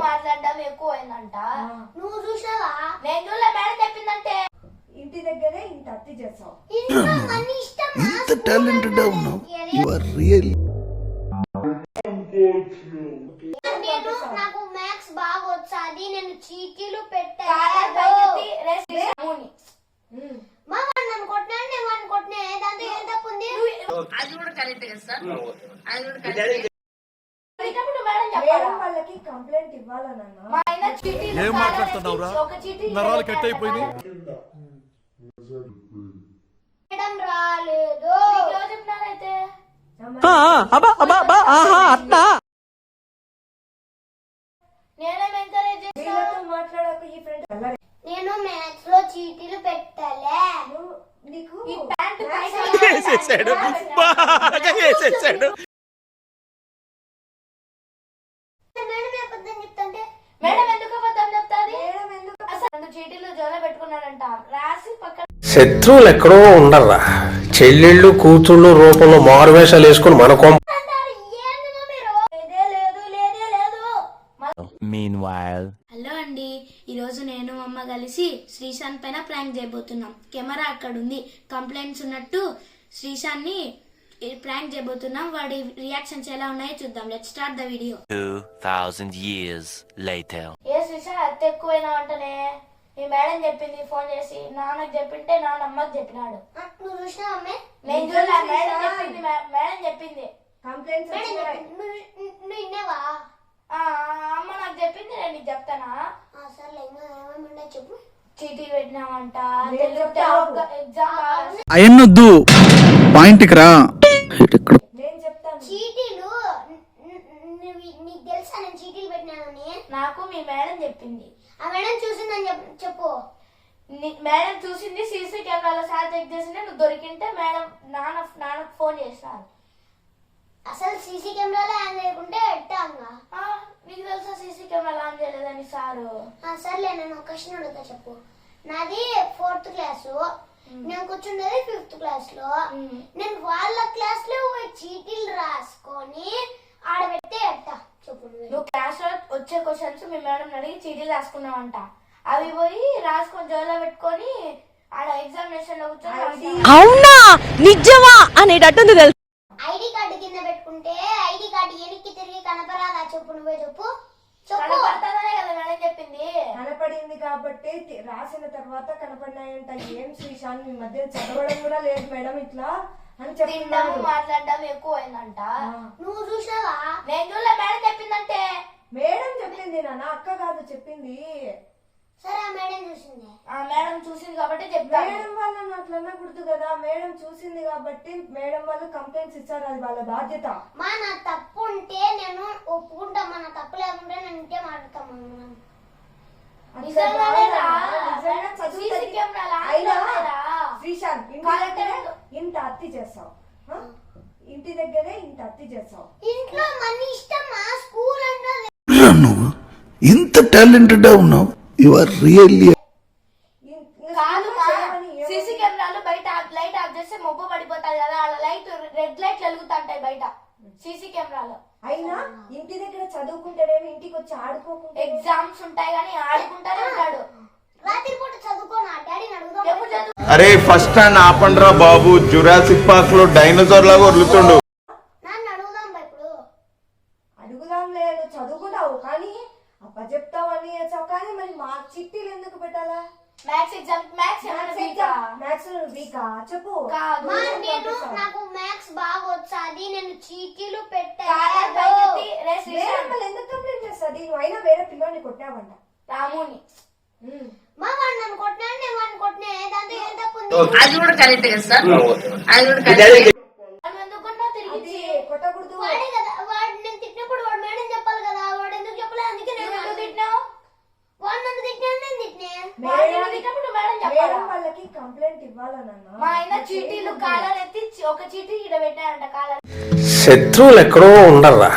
మాట్లాడడం ఎక్కువ అయిందంట నువ్వు చూసావా? నేను చూడలే మేడం చెప్పిందంటే ఇంటి దగ్గరే ఇంత అత్తి చేసావు. ఇంట్లో మన ఇష్టం ఇంత టాలెంటెడ్ ఉన్నావు? యు ఆర్ రియల్ నేను నాకు మ్యాథ్స్ బాగా వచ్చాది నేను చీటీలు పెట్టాను మా నన్ను కొట్టినాడు నేను వాడిని కొట్టినా దాంతో ఏం తప్పు ఉంది? తిట్టినప్పుడు మేడం మేడం చెప్పాలా వాళ్ళకి కంప్లైంట్ ఇవ్వాలన్నా ఏం మాట్లాడుతున్నావురా? ఎత్తి ఒక చీటీ నరాలు కట్ రాలేదు. చెప్పినారైతే? నేనేం మ్యాథ్స్లో చీటీలు పెట్టలే. నీకు ఈ ప్యాంట్ వేసేసాడు. బాగా వేసేసాడు మేడం ఏ అబద్ధం చెప్తుంటే మేడం ఎందుకు అబద్ధం చెప్తాది మేడం ఎందుకు అసలు పెట్టుకున్నాడంట రాసి పక్కన శత్రువులు ఎక్కడో ఉండర్రా. చెల్లెళ్ళు కూతుళ్ళు రూపంలో మారువేషాలు వేసుకుని మన కొంప. హలో అండి. ఈరోజు నేను మా అమ్మ కలిసి శ్రీశాంత్ పైన ప్రాంక్ చేయబోతున్నాం. కెమెరా అక్కడ ఉంది కంప్లైంట్స్ ఉన్నట్టు శ్రీశాంత్ని ప్రాంక్ చేయబోతున్నాం. వాడి రియాక్షన్స్ ఎలా ఉన్నాయో చూద్దాం. Let start the video. 2,000 years later. ఏ శ్రీష అత్త ఎక్కువైనా అంటనే మీ మేడం చెప్పింది ఫోన్ చేసి నాన్నకు చెప్పింటే నాన్న అమ్మకి చెప్పినాడు నువ్వు అమ్మే? నేను చూడలే మేడం చెప్పింది మే- మేడం చెప్పింది. కంప్లైంట్స్. నువ్వు అమ్మ నాకు చెప్పింది నేను నీకు చెప్తానా? ఆ, సర్లే ఇంకా ఏమేమి ఉన్నాయి చెప్పు. చీటీ పెట్టినామంట. ఎగ్జామ్ పాయింట్కి రా చెప్తాను చీటీలు న- న- నువ్వు నీకు తెలుసా నేను చీటీలు పెట్టినానని నాకు మీ మేడం చెప్పింది. ఆ మేడం చూసిందని చెప్పు చెప్పు. ని- మేడం చూసింది సీసీ కెమెరాలో సార్ చెక్ చేసింది నువ్వు దొరికింటే మేడం నాన్న నాన్నకు ఫోన్ చేసినారు అసలు సీసీ కెమెరాలో ఆన్ చేయకుంటే ఎట్టాంగా? ఆ, నీకు తెలుసా సీసీ కెమెరా ఆన్ చేయలేదని సారు? సర్లే నేను ఒక క్వశ్చన్ అడుగుతా చెప్పు. నాది ఫోర్త్ క్లాసు. నేను కూర్చుండేది ఫిఫ్త్ క్లాస్లో మ్మ్. నేను వాళ్ళ క్లాస్లో పోయి చీటీలు రాసుకొని ఆడబెట్టే ఎట్టా? నువ్వే. క్లాస్లో వచ్చే క్వశ్చన్స్ మీ మేడం అడిగి చీటీలు రాసుకున్నావంట. అవి పోయి రాసుకొని జోలో పెట్టుకొని ఆడ ఎగ్జామినేషన్లో కూర్చొని. అవునా? నిజమా? అనేటట్టుంది తెలుసు. ఐడి కార్డు కింద పెట్టుకుంటే ఐడి కార్డు వెనక్కి తిరిగి కనపరాదా? చెప్పు నువ్వే చెప్పు. కదా మేడం చెప్పింది. కనపడింది కాబట్టి రాసిన తర్వాత కనపడినాయంట. ఏం శ్రీశాంత్? మీ మధ్య చదవడం కూడా లేదు మేడం ఇట్లా. అని మాట్లాడడం ఎక్కువ అయిందంట. నువ్వు చూసావా? నేను చూడలే మేడం చెప్పిందంటే. మేడం చెప్పింది నాన్న అక్క కాదు చెప్పింది. సరే ఆ మేడం చూసింది. ఆ మేడం చూసింది కాబట్టి చెప్తాను. మేడం వాళ్ళని అట్లా అనకూడదు కదా మేడం చూసింది కాబట్టి మేడం వాళ్ళు కంప్లైంట్స్ ఇచ్చారు అది వాళ్ళ బాధ్యత. మా నా తప్పు ఉంటే నేను ఒప్పుకుంటా మా నా తప్పు లేకుంటే నేను ఇంకే మాట్లాడతాం నిజంగానే రా. శ్రీశాంత్ ఇంత అత్తి చేస్తావు. ఆ? ఇంటి దగ్గరే ఇంత అత్తి చేస్తావు. ఇంట్లో మన ఇష్టమా స్కూల్ అంటే నువ్వు? ఇంత టాలెంటెడ్ ఉన్నావు? యు ఆర్ రియల్లీ కాదు సీసీ కెమెరాలు బయట లైట్ ఆఫ్ చేస్తే మొబ్బు పడిపోతాయి కదా ఆడ లైట్ రెడ్ లైట్ వెలుగుతుంటాయి బయట. సీసీ కెమెరాలో. అయినా ఇంటి దగ్గర చదువుకుంటేనేమి ఇంటికి వచ్చి ఆడుకోకుండా ఎగ్జామ్స్ ఉంటాయి కానీ ఆడుకుంటానే ఉంటాడు. రాత్రి పూట చదువుకోనా? డాడీని అడుగుదాం ఎప్పుడు చదువు అరే ఫస్ట్ స్టాండ్ ఆపండ్రా బాబు. జురాసిక్ పార్క్లో డైనోసార్ లాగా వదులుతుండు. అడుగుదాం బా ఇప్పుడు. అడుగుదాం లేదు చదువుకున్నావు కానీ అప్ప చెప్తావని కానీ మరి మా చిట్టీలు ఎందుకు పెట్టాలా? మ్యాథ్స్ ఎగ్జామ్ మ్యాథ్స్ ఏమైనా వీకా మ్యాథ్స్ వీకా చెప్పు. కాదు. మా నేను నాకు మ్యాథ్స్ బాగా వచ్చాది నేను చీటీలు పెట్టాను ఎందుకు కంప్లైంట్ చేస్తుంది నువ్వు అయినా వేరే పిల్లోని కొట్టావంట రాముని. అది కదా శత్రువులు ఎక్కడో ఉండర్రా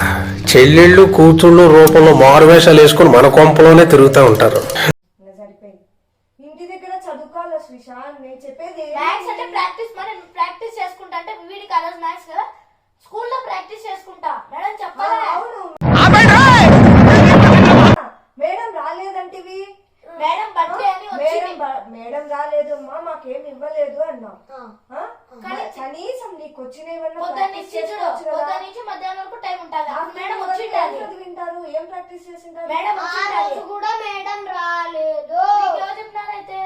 చెల్లెళ్ళు కూతుళ్ళు రూపంలో మారువేషాలు వేసుకుని మన కొంపలోనే తిరుగుతూ ఉంటారు. నీకు ఆ కదా? స్కూల్లో ప్రాక్టీస్ చేసుకుంటా. మేడం చెప్పాలా? అవును. మేడం! రాలేదంటివి. మేడం బర్త్డే అని మేడం మేడం రాలేదు. అమ్మా మాకేం ఇవ్వలేదు అన్నాం కానీ కనీసం నీకు వచ్చిన పొద్దున్న నుంచి చూడు చేసుకోవచ్చు మధ్యాహ్నం వరకు టైం ఉంటుంది. ఆ నాకు మేడం ఎవరు వింటారు ఏం ప్రాక్టీస్ చేసింటారు. మేడం కూడా మేడం రాలేదు. నీకు చెప్పినారైతే?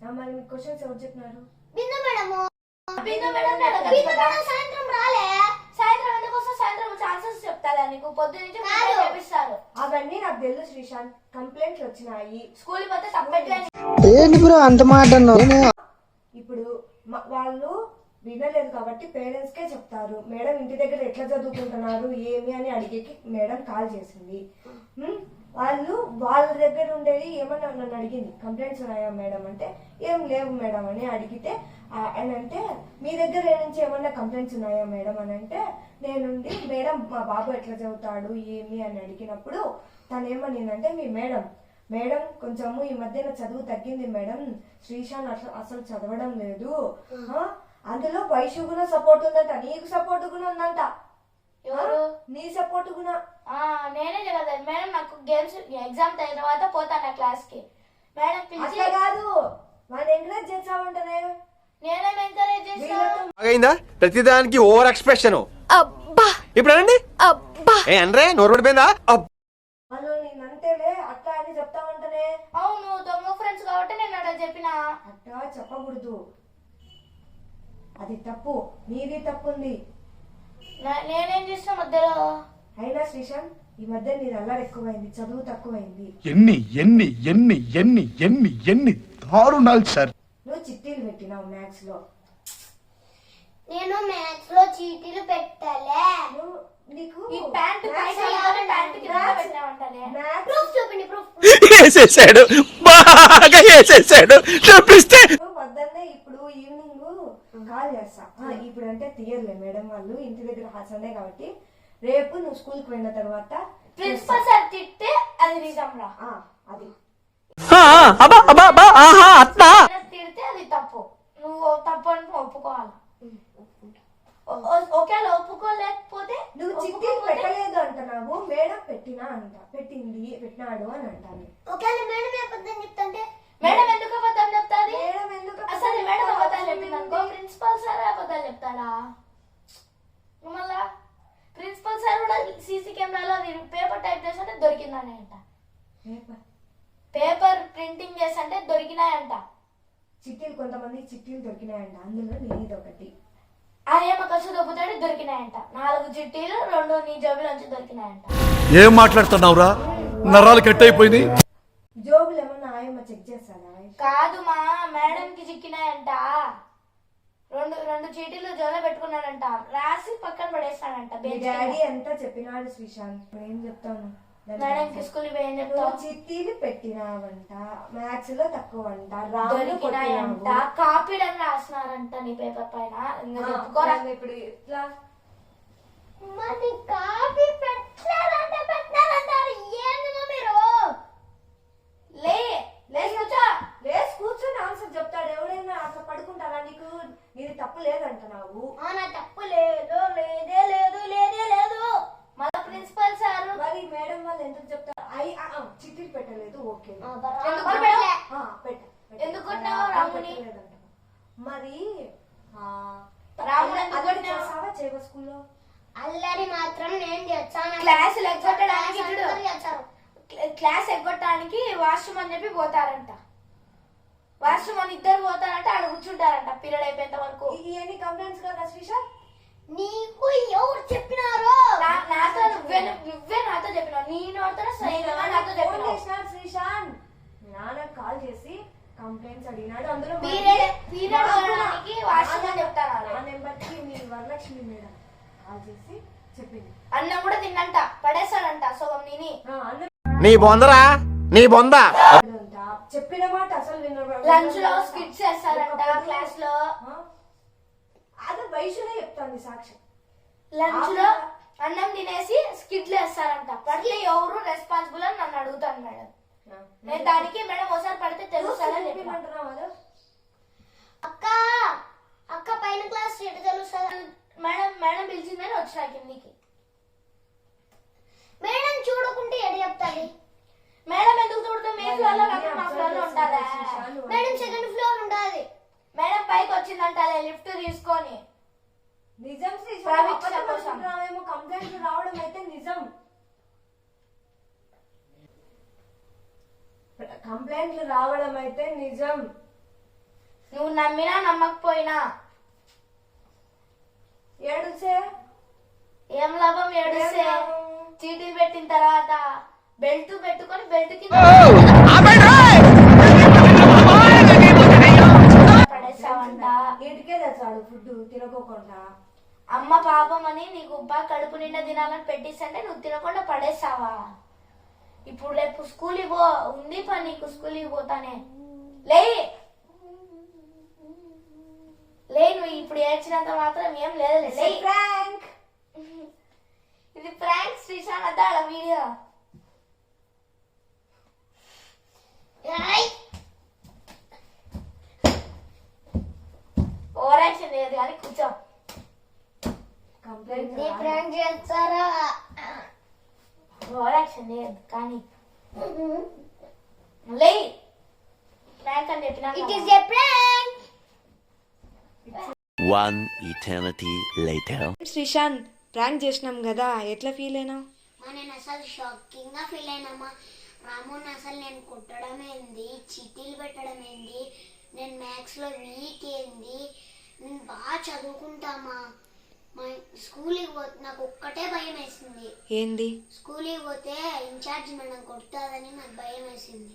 ఆ, మరి క్వశ్చన్స్ ఎవరు చెప్పినారు? బిందు మేడము. సాయంత్రం రాలే. సాయంత్రం ఎందుకు వస్తా సాయంత్రం ఛాన్సెస్ చెప్తారా నీకు పొద్దు నుంచి అవన్నీ నాకు తెలుసు శ్రీశాంత్. కంప్లైంట్లు వచ్చినాయి. స్కూల్ పోతే తప్పెట్లేదు ఇప్పుడు మ- వాళ్ళు వినలేదు కాబట్టి పేరెంట్స్ కే చెప్తారు. మేడం ఇంటి దగ్గర ఎట్లా చదువుకుంటున్నారు ఏమి అని అడిగేకి మేడం కాల్ చేసింది? వాళ్ళు వాళ్ళ దగ్గర ఉండేది ఏమన్నా నన్ను అడిగింది. కంప్లైంట్స్ ఉన్నాయా మేడం అంటే ఏం లేవు మేడం అని అడిగితే అని అంటే మీ దగ్గర నుంచి ఏమన్నా కంప్లైంట్స్ ఉన్నాయా మేడం? అని అంటే నేనుండి మేడం మా బాబు ఎట్లా చదువుతాడు ఏమి? అని అడిగినప్పుడు తను ఏమనిందంటే మీ మేడం మేడం కొంచెము ఈ మధ్యన చదువు తగ్గింది మేడం శ్రీశాన్ అసలు అసలు చదవడం లేదు. అందులో వైషు కూడా సపోర్ట్ ఉందంట నీకు సపోర్ట్ కూడా ఉందంట. ఎవరు? నీ సపోర్ట్ కూడా నేనే కదా మేడం నాకు గేమ్స్ ఎగ్జామ్ అయిన తర్వాత పోతాను క్లాస్కి. మేడం అట్లా కాదు. వాడిని ఎంకరేజ్ చేస్తా వీళ్ళతో అయిందా ప్రతిదానికి ఓవర్ ఎక్స్ప్రెషన్ ఇప్పుడు అనండి? ఏ అనరే నోరు పడిపోయిందా? అబ్బ్. అట్లా అని చెప్తావంటనే. అవును దొంగ ఫ్రెండ్స్ కాబట్టి నేను చెప్పిన. అట్లా చెప్పకూడదు. అది తప్పు నీది తప్పు ఉంది నా- నేనేం చేసిన మధ్యలో? అయినా శ్రీశాంత్ ఈ మధ్య నీది అల్లరి ఎక్కువైంది చదువు తక్కువైంది. ఎన్ని ఎన్ని ఎన్ని ఎన్ని ఎన్ని ఎన్ని దారుణాలు సార్. చిట్టీలు పెట్టినావు మ్యాథ్స్లో నేను మ్యాథ్స్లో చీటీలు పెట్టలే. నువ్వు నీకు ఈ ప్యాంట్ పైన ప్యాంట్ కింద పెట్టినామంటలే మ్యాథ్స్ ప్రూఫ్ చూపిండి ప్రూఫ్. వేసేసాడు. బాగా వేసేసాడు. చూపిస్తే. వద్దన్నే ఇప్పుడు ఈవినింగ్ కాల్ చేస్తా. ఆ, ఇప్పుడు అంటే తీయర్లే మేడం వాళ్ళు ఇంటి దగ్గర సండే కాబట్టి. రేపు నువ్వు స్కూల్కి పోయిన తర్వాత ప్రిన్సిపల్ సార్ తిట్టే అది నిజం రా ఆ, అది తిడితే అది తప్పు. నువ్వు తప్పు అని ఒప్పుకోవాలి? ఒకవేళ ఒప్పుకోలేకపోతే నువ్వు ఒప్పుకోకపోతే పెట్టలేదు అంటున్నావు మేడం పెట్టినా అంట పెట్టింది పెట్టినాడు అని అంటాను. ఒకవేళ మేడం అబద్ధం చెప్తుంటే మేడం ఎందుకు అబద్ధం చెప్తాది? మేడం ఎందుకు అసలు మేడం అబద్ధాలు చెప్పింది అనుకో ప్రిన్సిపల్ సార్ అబద్ధాలు చెప్తాడా? మళ్ళా ప్రిన్సిపల్ సార్ కూడా సీసీ కెమెరాలో పేపర్ టైప్ చేస్తుంటే దొరికిందని అంట పేపర్. పేపర్ ప్రింటింగ్ చేస్తుంటే దొరికినాయంట. చిట్టీలు కొంతమంది చిట్టీలు దొరికినాయంట. అందులో నీది ఒకటి. ఆయమ్మ ఖర్చు దొబ్బుతాడు దొరికినాయంట. నాలుగు చిట్టీలు రెండు నీ జేబులోంచి దొరికినాయంట. ఏం మాట్లాడుతున్నావురా? నరాలు కట్ అయిపోయినాయి జోబులు ఏమన్నా ఆయమ్మ చెక్ చేస్తాడా కాదు మా మేడం కి చిక్కినాయంట. రెండు రెండు చీటీలు జోలో పెట్టుకున్నాడంట. రాసి పక్కన పడేస్తాడంట మీ డాడీ అంతా చెప్పినాడు శ్రీశాంత్? ఇప్పుడు ఏం చెప్తాను మేడం కి స్కూల్ ఏం చెప్తావు చిట్టీలు పెట్టినావంట మ్యాథ్స్లో తక్కువ అంట కొట్టినావు. కాపీడని రాసినారంట నీ పేపర్ పైన. చెప్పుకోరా. ఇప్పుడు ఇట్లా మరి కాపీ పెట్టారంటే పెట్టారంటారు ఏందమ్మా మీరు లే లేచి కూర్చో లేచి కూర్చొని ఆన్సర్ చెప్తాడు ఎవడైనా అట్లా పడుకుంటారా నీకు నీది తప్పు లేదంటున్నావు ఆ, నా తప్పు లేదు లేదే లేదు లేదే లేదు మళ్ళా ప్రిన్సిపల్ సార్ మరి మేడం వాళ్ళు ఎందుకు చెప్తారు అయి ఆ, ఆ, చిట్టీలు పెట్టలేదు ఓకే ఆ, బరాబర్ ఎందుకు పెట్టలే. ఆ, పెట్ట- పెట్ట. ఎందుకు కొట్టినావు బరాబర్ రాముని? పెట్టలేదంట. మరి అల్లరి చేయవా స్కూల్లో? అల్లరి మాత్రం నేను చేస్తాను క్లాసులు ఎగ్గొట్టడానికి క్లాస్ ఎగ్గొట్టడానికి వాష్రూమ్ అని చెప్పి పోతారంట. వాష్రూమ్ అని ఇద్దరు పోతారంట ఆడ కూర్చుంటారంట పీరియడ్ అయిపోయేంత వరకు. ఈ ఎన్ని కంప్లైంట్స్ కదా శ్రీశాంత్ నీకు ఎవరు చెప్పినారు? నా- నాతో నువ్వే నువ్వే నాతో చెప్పినావు నీ నోటితో స్వయంగా నాతో ఫోన్ చెప్పినావు చేసినాడు శ్రీశాంత్ నాన్న కాల్ చేసి కంప్లైంట్స్ అడిగినాడు అందులో మళ్ళీ పీరియడ్ పీరియడ్ నాకు కూడా వెళ్ళడానికి వాష్రూమ్ అని చెప్తాను నా నెంబర్కి మీ వరలక్ష్మి మేడం కాల్ చేసి చెప్పింది. అన్నం కూడా తిన్నంట సగం అన్న నీ బొందరా? నీ బొంద? చెప్పిన మాట అసలు వినరు. లంచ్లో స్కిట్స్ చేస్తారంట క్లాస్లో. ఆ? అది వయసులో చెప్తాంది సాక్షి లంచ్లో అన్నం తినేసి స్కిట్లు వేస్తారంట పడితే ఎవరు రెస్పాన్సిబుల్ అని నన్ను అడుగుతాను మేడం. నేను దానికి మేడం ఒకసారి పడితే కదా అక్క అక్క పైన క్లాస్ ఎటు తెలుస్తుంది మేడం మేడం పిలిచిందని వచ్చిన కిందికి. మేడం చూడకుంటే ఎటు చెప్తాది మేడం ఎందుకు చూడతాం మీ ఫ్లోర్లో కాకుండా మా ఫ్లోర్లో ఉంటుందా మేడం సెకండ్ ఫ్లోర్ ఉండాలి. మేడం పైకి వచ్చిందంట లిఫ్ట్ తీసుకొని నిజం శ్రీ ప్రావిక్ష కోసం. కంప్లైంట్ రావడం అయితే నిజం కంప్లైంట్లు రావడం అయితే నిజం. నువ్వు నమ్మినా నమ్మకపోయినా. ఏడుసే? ఏం లాభం ఏడుస్తే ఏం లాభం? చీటీలు పెట్టిన తర్వాత బెల్ట్ పెట్టుకొని బెల్ట్ కింద పడేసావంట. ఇంటికే తెచ్చాడు ఫుడ్ తినకోకుండా. అమ్మ పాపం అని నీకు బాగా కడుపు నిండా తినాలని పెట్టిస్తుంటే నువ్వు తినకుండా పడేసావా? ఇప్పుడు రేపు స్కూల్కి పో ఉంది పని నీకు స్కూల్కి పోతానే. లే లే నువ్వు ఇప్పుడు ఏడ్చినంత మాత్రం ఏం లేదు. లే ప్రాంక్ ఇది ప్రాంక్ శ్రీశాన్ అద్దాడ వీడియో. ఓవర్ యాక్షన్ లేదు కానీ కూర్చో. కంప్లైంట్ ప్రాంక్ చేస్తారా? ఓవర్ యాక్షన్ లేదు కానీ లే ప్రాంక్ అని చెప్పినా it is a prank One eternity later. Sreeshan prank చేసినాం కదా ఎట్లా ఫీల్ అయినా? మా నేను అసలు షాకింగ్గా ఫీల్ అయినమ్మా రాముని అసలు నేను కొట్టడం ఏంది? చిట్టీలు పెట్టడం ఏంది? నేను మ్యాథ్స్లో వీక్ ఏంది? నేను బాగా చదువుకుంటామా? మా స్కూల్కి పోతే నాకు ఒక్కటే భయం వేసింది ఏంది? స్కూల్కి పోతే ఇన్ఛార్జ్ మేడం కొడుతుందని నాకు భయం వేసింది